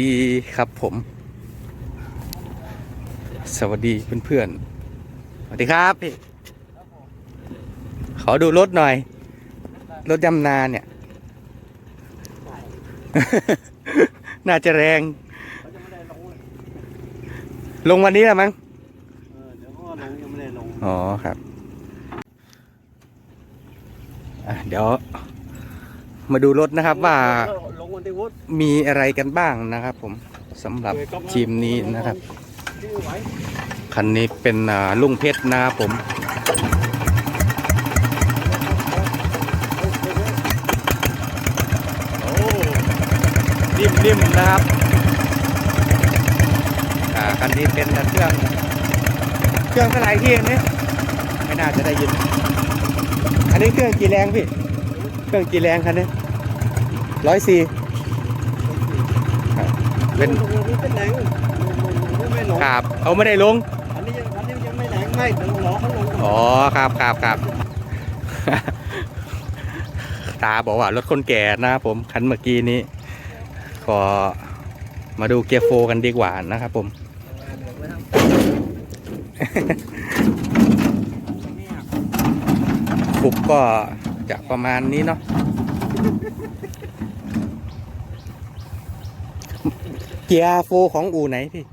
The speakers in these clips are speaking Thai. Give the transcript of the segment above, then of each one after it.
ดีครับผม สวัสดีเพื่อนๆสวัสดีครับพี่ขอดูรถหน่อย รถยำนาเนี่ย น่าจะแรงเขาจะไม่ได้ลงเลยลงวันนี้แหละมั้งเออเดี๋ยวเขาก็ลงยังไม่ได้ลงอ๋อครับอะเดี๋ยว มาดูรถนะครับว่าลงวันที่วุฒิมีอะไรกันบ้างนะครับ ผมสำหรับทีมนี้นะครับที่ไหวคันนี้เป็นอ่าลุงเพชรนะครับผมโอ้นิ่มๆนะครับอ่าคันนี้เป็นเครื่อง เครื่องเท่าไหร่ที่อันนี้ไม่น่าจะได้ยิน อันนี้เครื่องกี่แรงพี่เค รื่องกี่แรงคันนี้ร้อยสี่เป็นลงนี้เป็นแรงไม่ลงครับเขาไม่ได้ลงอันนี้ยังอันนี้ยังไม่แรงไม่เดี๋ยวรอเขาลงก่อนอ๋อครับครับครับตาบอกว่ารถคนแก่นะครับผมคันเมื่อกี้นี้ขอมาดูเกียร์โฟกันดีกว่านะครับผมฟุบก็ จะประมาณนี้เนาะเกียร์โฟของอูไหนพี่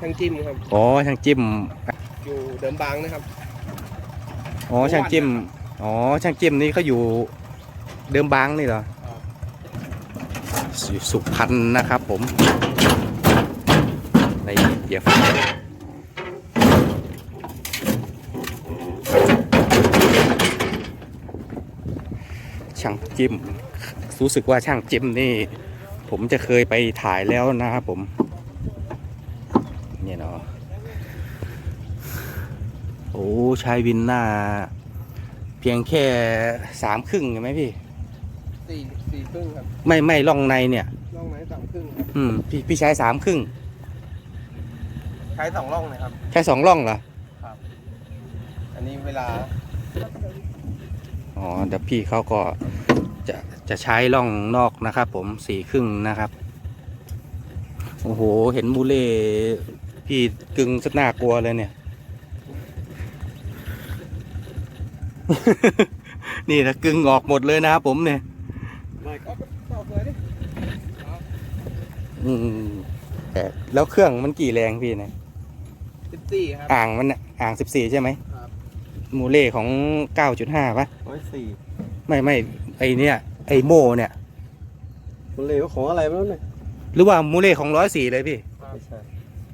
ทางจิ้มครับ อ๋อช่างจิ้ม อยู่เดิมบางนะครับ อ๋อช่างจิ้ม อ๋อช่างจิ้มนี่เขาอยู่เดิมบางนี่เหรอครับอยู่สุพรรณนะครับผม ในเกียร์ไฟ ช่างจิ้ม รู้สึกว่าช่างจิ้มนี่ ผมจะเคยไปถ่ายแล้วนะครับผม เนี่ยเนาะโอ้ชายวินหน้า เพียงแค่สามครึ่งใช่ไหมพี่สี่สี่ครึ่งครับไม่ไม่ล่องในเนี่ยร่องไหนสองครึ่งครับอืมพี่พี่ใช้สามครึ่ง ใช้สองร่องนะครับแค่สองล่องเหรอ อันนี้เวลา อ๋อเดี๋ยวพี่เขาก็จะจะใช้ล่องนอกนะครับผมสี่ครึ่งนะครับ โอ้โห เห็นมูเล่พี่กึ่งสน่ากลัวเลยเนี่ย นี่นะกึ่งออกหมดเลยนะครับผมเนี่ยไม่ก็ต่อเลยดิอืมแต่แล้วเครื่องมันกี่แรงพี่เนี่ยสิบสี่ครับ อ่างมันน่ะอ่างสิบสี่ใช่ไหม ครับมูเล่ของเก้าจุดห้าปะร้อยสี่ไม่ไม่ไอเนี่ย ไอโมเนี่ยมันเหลวของอะไรไม่รู้เนี่ยหรือว่ามูเล่ของร้อยสี่เลยพี่ไม่ใช่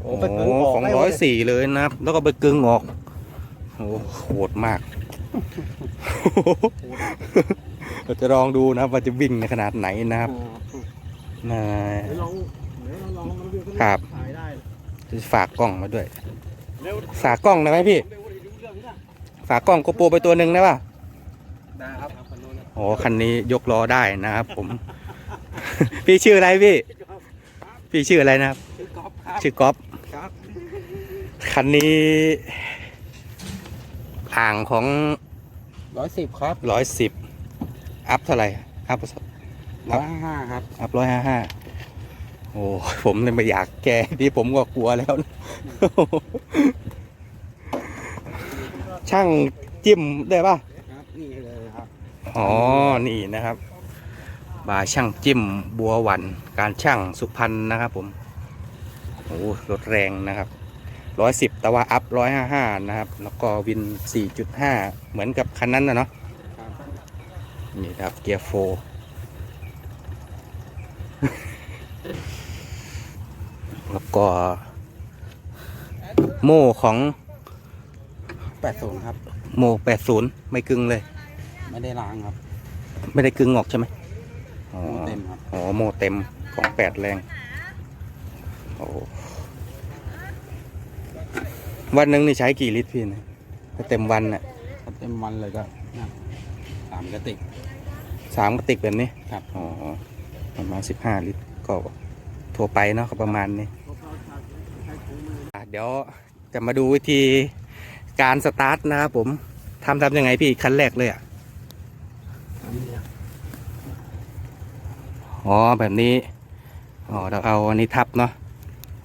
โอ้ไปกึ่งออก ของได้ร้อยหมดเลยสี่เลยนะครับ แล้วก็ไปกึ่งออกโอ้โหดมากเราจะลองดูนะครับว่าจะวิ่งในขนาดไหนนะครับนะ เดี๋ยวลองเดี๋ยวเราลองมาดูกันครับถ่ายได้ จะฝากกล้องมาด้วยเร็วฝากกล้องได้ไหมพี่เร็วดิดูเรื่องนี้นะ ฝากกล้องโกโปรไปตัวหนึ่งได้ป่ะได้ครับคันนู้นนะโอ้คันนี้ยกล้อได้นะครับผม พี่ชื่ออะไรพี่ พี่ชื่ออะไรนะครับชื่อกอล์ฟครับ ชื่อก๊อฟครับคันนี้อ่างของร้อยสิบครับร้อยสิบอัพเท่าไหร่อัพร้อยห้าครับอัพร้อยห้าห้าโอ้ผมเลยไม่อยากแก้ที่ผมก็กลัวแล้วนะ ช่างจิ้มได้ป่ะครับนี่เลยครับอ๋อนี่นะครับบาร์ช่างจิ้มบัวหวันการช่างสุพรรณนะครับ ผมโอ้รถแรงนะครับร้อยสิบแต่ว่าอัพร้อยห้าห้านะครับ แล้วก็วินสี่จุดห้าเหมือนกับคันนั้นนะเนาะครับนี่ครับเกียร์โฟแล้วก็โม่ของ แปดศูนย์ครับ โม่แปดศูนย์ไม่กึ่งเลย ไม่ได้ล้างครับไม่ได้กึ่งออกใช่ไหมอ๋อเต็มครับ อ๋อโมเต็มของแปดแรง โอ้วันหนึ่งนี่ใช้กี่ลิตรพี่นะถ้าเต็มวันน่ะถ้าเต็มวันเลยก็เนี่ยสามกระติกสามกระติกแบบนี้ ครับอ๋อ ประมาณสิบห้าลิตรก็ทั่วไปเนาะก็ประมาณนี้อะเดี๋ยวจะมาดูวิธี การสตาร์ทนะครับผมทำทำยังไงพี่คันแรกเลยอะอ๋อแบบนี้อ๋อเราเอาอันนี้ทับเนาะ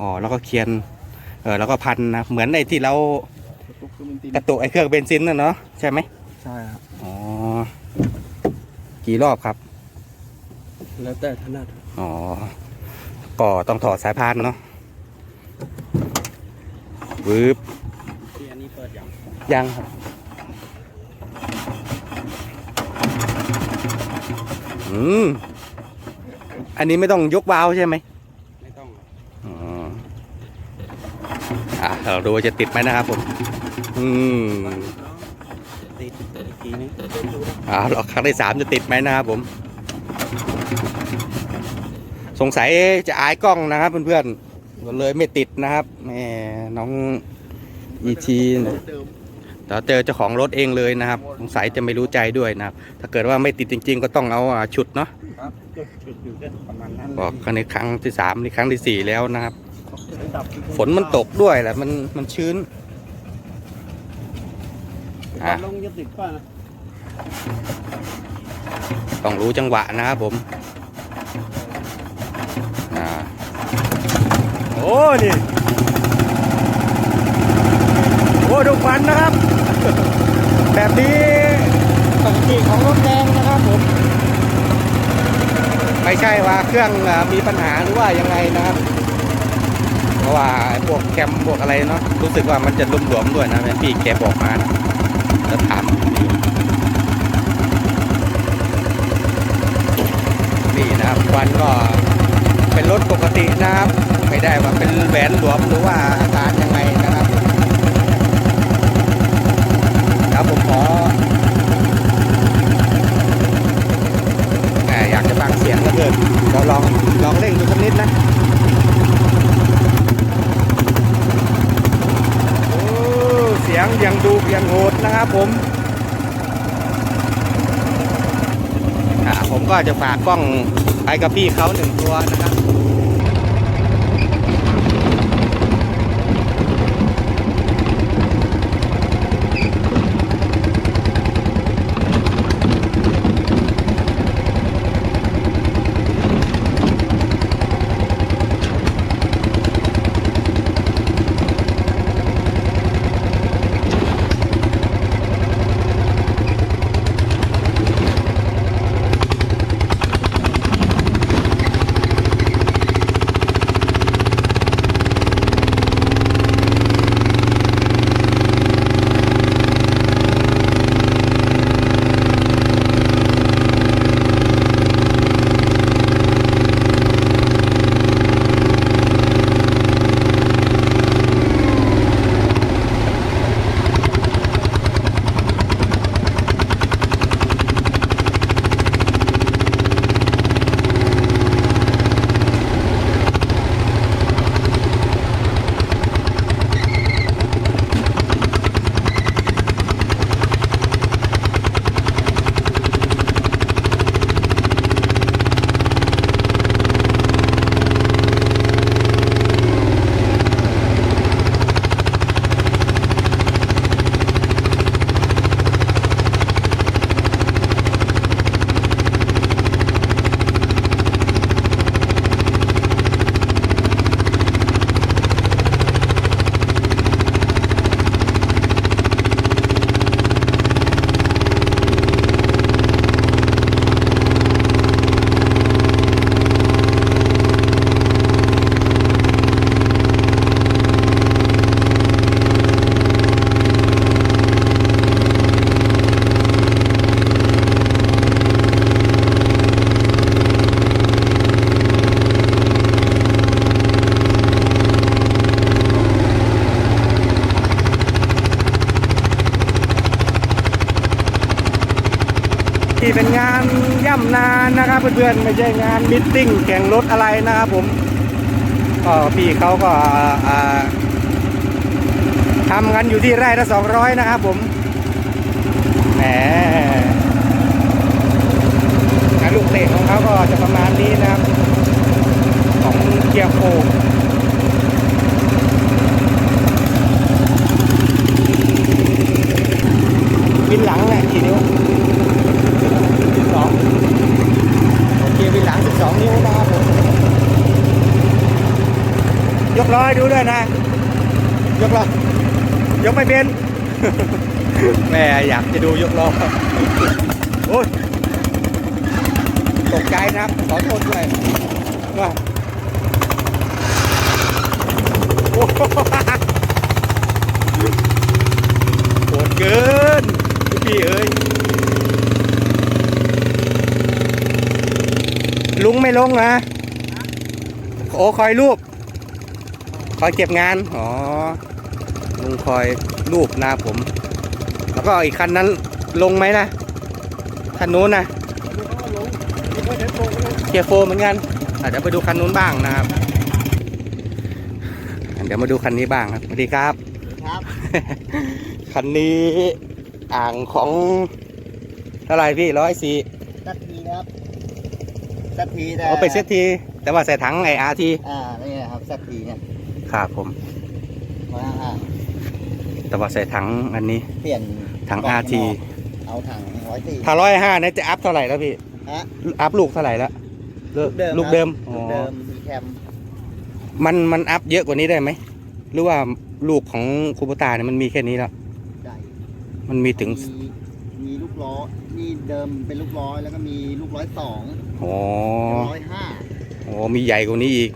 อ๋อแล้วก็เคียนเออแล้วก็พันนะเหมือนในที่เราตุ๊กมันตีนกระตุกไอ้เครื่องเบนซินน่ะเนาะใช่ไหมใช่ครับอ๋อกี่รอบครับ แล้วแต่ถนัดอ๋อก็ต้องถอดสายพานเนาะวืบที่อันนี้เปิดอ ยังครับอืมอันนี้ไม่ต้องยกวาล์วใช่ไหมไม่ต้องอ๋ออะเราดูว่าจะติดไหมนะครับผม อืมติดอีกทีนึงอ่าเราครั้งที่สามจะติดไหมนะครับผม สงสัยจะอายกล้องนะครับเพื่อนๆก็เลยไม่ติดนะครับแหม่น้องอีทีเนี่ย แต่เจอเจ้าของรถเองเลยนะครับสงสัยจะไม่รู้ใจด้วยนะครับ ถ้าเกิดว่าไม่ติดจริง ๆ ก็ต้องเอาอ่าฉุดเนาะครับก็จุดอยู่ก็ประมาณนั้นบอกครั้งนี้ครั้งที่สามนี่ครั้งที่สี่แล้วนะครับ ฝนมันตกด้วยแหละมันมันชื้นลงจะติดป่ะนะต้องรู้จังหวะนะครับผมโอ้นี่โอ้ ดูควันนะครับ แบบนี้ปกติของรถแรงนะครับผม ไม่ใช่ว่าเครื่องมีปัญหาหรือว่ายังไงนะครับ เพราะว่าพวกแคมพวกอะไรเนาะรู้สึกว่ามันจะรุมหลวมด้วยนะแม่พี่แกบอกมานะจะถามดูนี่นะครับควันก็เป็นรถปกตินะครับ ไม่ได้ว่าเป็นแหวนหลวมหรือว่าอาการยังไงนะครับ แล้วผมขอแหมอยากจะฟังเสียงก็เกินเดี๋ยวลองลองเร่งดูสักนิดนะเสียงยังดูยังโหดนะครับผมอ่าผมก็จะฝากกล้องไปกับพี่เขาหนึ่งตัวนะครับ พื่อนๆไม่ใช่งานมิทติ้งแข่งรถอะไรนะครับผมก็พี่เขาก็อ่าทำกันอยู่ที่ไร่ละสองร้อยนะครับผมแหมงานลูกเตะของเขาก็จะประมาณนี้นะครับ ของเกียร์โฟบินหลังแหละกี่นิ้ว 12โอเควินหลัง12 นิ้วนะครับผมให้ดูด้วยนะ ยกล้อยกไม่เป็นแม่อยากจะดูยกล้อโอ้ยตกใจนะครับขอโทษด้วยว่าโอ้โหโหดเกินพี่เอ้ย ลุง ไม่ลงนะโอ้คอยรูป คอยเก็บงาน อ๋อลุงคอยรูปนะผม แล้วก็อีกคันนั้นลงไหมนะคันนู้นนะเกียร์โฟร์เหมือนกันอะเดี๋ยวไปดูคันนู้นบ้างนะครับ เดี๋ยวมาดูคันนี้บ้างครับสวัสดีครับครับคันนี้อ่างของเท่าไหร่พี่ร้อยสี่สักทีนะครับ สักทีแต่เอาไปเซตที แต่ว่าใส่ถังไออาร์ทีอ่านี่นะครับสักทีเนี่ยครับผมว่าอ่าแต่ว่าใส่ถังอันนี้ เปลี่ยนถังกล่ RT เอาถังร้อยสี่ถ้าร้อยห้าเนี่ยจะอัพเท่าไหร่แล้วพี่ฮะอัพลูกเท่าไหร่แล้วลูกลูลูกกเดิเดิมมอ๋อลูกเดิมมีแคมมันมันอัพเยอะกว่านี้ได้ไหมหรือว่าลูกของคูปตาเนี่ยมันมีแค่นี้แล้วได้มันมีถึงมีมีลูกล้อนี่เดิมเป็นลูกร้อยแล้วก็มีลูกร้อยสอง อ๋อร้อยห้าอ๋อมีใหญ่กว่านี้อีก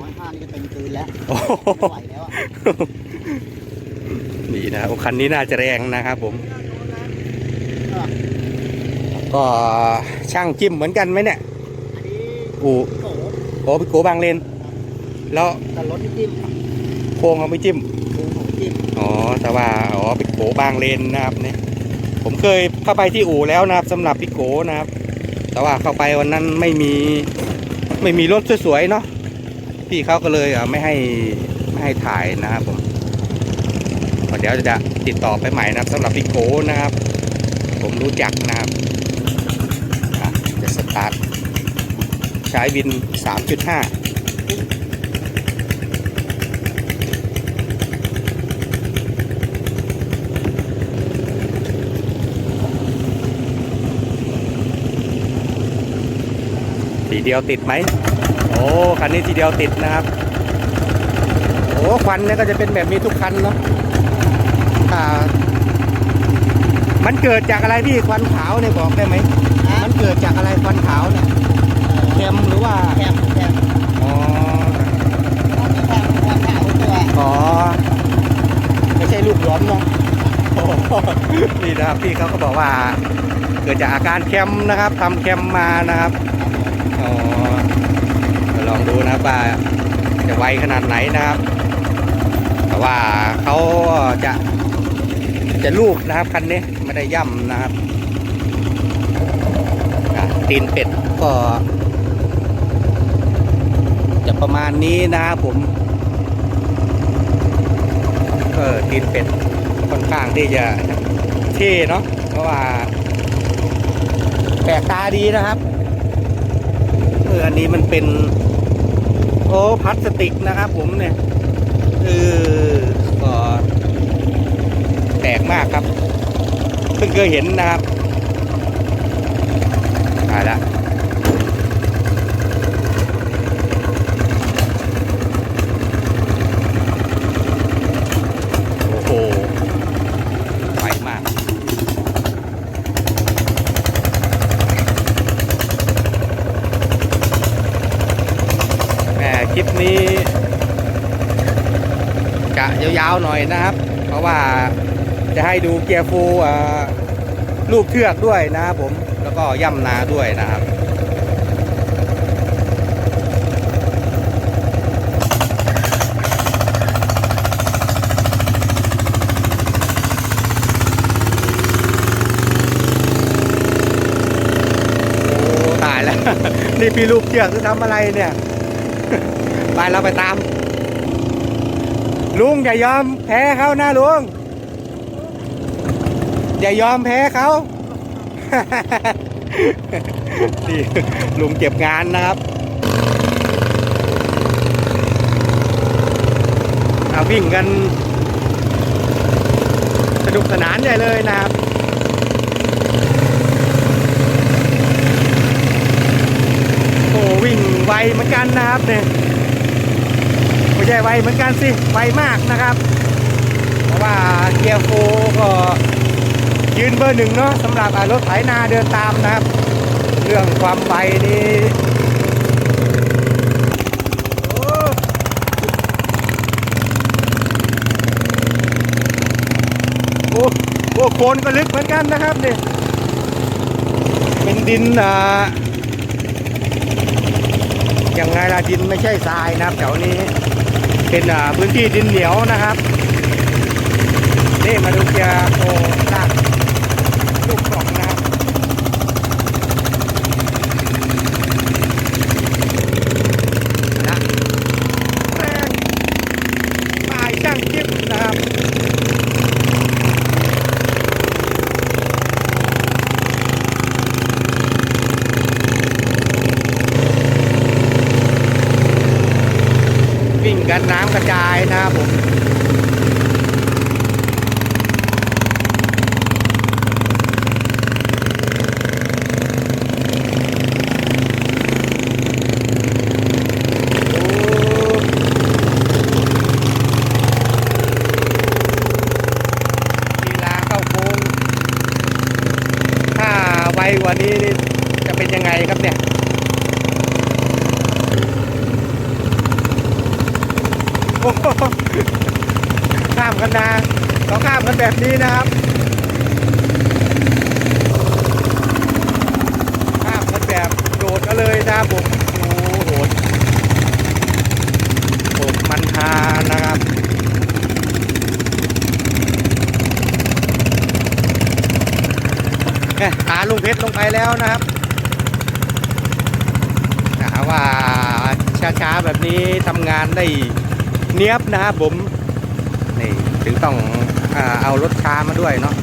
ร้อยห้านี่ก็เต็มคืนแล้วโอ้โหไม่ไหวแล้วอะนี่นะครับโอ้คันนี้น่าจะแรงนะครับผมอะก็ช่างจิ้มเหมือนกันไหมเนี่ยอันนี้อูโกโอ้พี่โกบางเลน แล้วแต่รถที่จิ้มโค้งเขาไม่จิ้มดูของจิ้มอ๋อ แต่ว่า อ๋อพี่โกบางเลนนะครับเนี่ยผมเคยเข้าไปที่อู่แล้วนะครับสำหรับพี่โกนะครับ แต่ว่าเข้าไปวันนั้นไม่มีไม่มีรถสวยๆเนาะพี่เขาก็เลยไม่ให้ไม่ให้ถ่ายนะครับผมเดี๋ยวจะติดต่อไปใหม่นะครับสำหรับพี่โกนะครับ ผมรู้จักนะครับอะจะสตาร์ทใช้บิน 3.5 ทีเดียวติดไหมโอ้คันนี้ทีเดียวติดนะครับโอ้ควันเนี่ยก็จะเป็นแบบนี้ทุกคันเนาะอ่ามันเกิดจากอะไรพี่ควันขาวเนี่ยบอกได้ไหมมันเกิดจากอะไรควันขาวเนี่ยเค็มหรือว่าแคมแคมอ๋อต้องมีแคมแคมขาวตัวอ๋อไม่ใช่ลูกหลวมเนาะโอ้โหนี่นะครับพี่เขาก็บอกว่า เกิดจากอาการแคมนะครับทำแคมมานะครับอ๋อเดี๋ยว ลองดูนะครับว่าจะไวขนาดไหนนะครับ แต่ว่าเขาจะจะลูกนะครับคันนี้ไม่ได้ย่ำนะครับตีนเป็ดก็ จะประมาณนี้นะครับผมเออตีนเป็ดค่อนข้างที่จะเท่เนาะเพราะว่าแปลกตาดีนะครับเอออันนี้มันเป็น โอ้พลาสติกนะครับผมเนี่ยเออก็แตกมากครับ เพิ่งเคยเห็นนะครับอ่าละ โอ้โหไวมาก แหมคลิปนี้ จะ ยาวๆหน่อยนะครับ เพราะว่าจะให้ดูเกียร์ฟูลลูกเทือกด้วยนะครับผมแล้วก็ย่ำนาด้วยนะครับตายแล้วนี่พี่ลูกเชือกจะทำอะไรเนี่ย ไปเราไปตาม ลุงอย่ายอมแพ้เขานะลุง อย่ายอมแพ้เขา นี่ลุงเก็บงานนะครับเอาวิ่งกัน สนุกสนานใหญ่เลยนะครับโอ้วิ่งไวเหมือนกันนะครับเนี่ย โอ้ใช่ไวเหมือนกันสิไวมากนะครับ เพราะว่าเกียร์โฟก็ยืนเบอร์หนึ่งเนาะสำหรับรถไถนาเดินตามนะครับ เรื่องความไวนี่โอ้โอ้โคนก็ลึกเหมือนกันนะครับเนี่ยเป็นดินอ่ายังไงล่ะดินไม่ใช่ทรายนะครับแถวนี้ เป็นพื้นที่ดินเหนียวนะครับ นี่มาดูเกียร์โอลากลูกกล่องนะครับนะแรงปลายช่างจิ๊บนะครับ วิ่งกันน้ำกระจายนะครับผม ลีลาเข้าโค้ง ถ้าไว กว่านี้นี่จะเป็นยังไงครับเนี่ยโอ้ข้ามกันนะเราข้ามกันแบบนี้นะครับข้ามกันแบบโดดกันเลยนะผมโอ้โหโดดมันทานะครับ เนี่ย หาลุงเพชรลงไปแล้วนะครับนะว่าช้าๆแบบนี้ทำงานได้เนียบนะครับผมนี่ถึงต้องอเอารถช้ามาด้วยเนาะ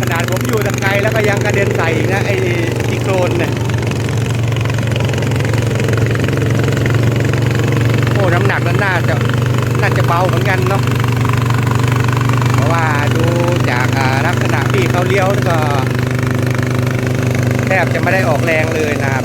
ขนาดผมอยู่ทางไกลแล้วก็ยังกระเด็นใส่อีกนะไอ้ที่โครนเนี่ยโอ้น้ำหนักนั้นน่าจะน่าจะ เบาเหมือนกันเนาะเพราะว่าดูจากลักษณะที่เขาเลี้ยวก็แทบจะไม่ได้ออกแรงเลยนะครับ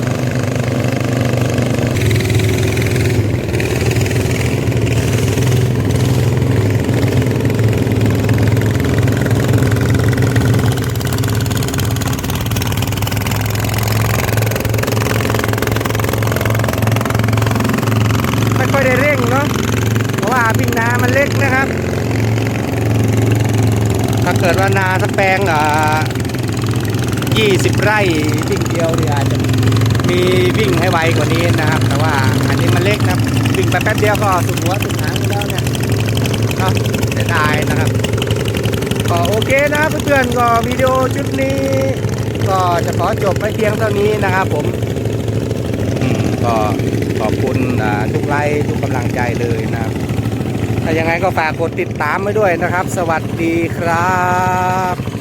ไม่ค่อยได้เร่งเนาะ เพราะว่าวิ่งนามันเล็กนะครับ ถ้าเกิดว่านาสักแปลงอ่า20ไร่วิ่งเดียวเนี่ยอาจจะมีวิ่งให้ไวกว่านี้นะครับ แต่ว่าอันนี้มันเล็กนะวิ่งไปแป๊บเดียวก็สุดหัวสุดหางแล้วเนี่ยเนาะเสียดายนะครับ ก็โอเคนะเพื่อนๆก็วิดีโอชุดนี้ ก็จะขอจบไปเพียงเท่านี้นะครับผมก็ขอบคุณทุกไลค์ทุกกำลังใจเลยนะครับ ถ้ายังไงก็ฝากกดติดตามไว้ด้วยนะครับ สวัสดีครับ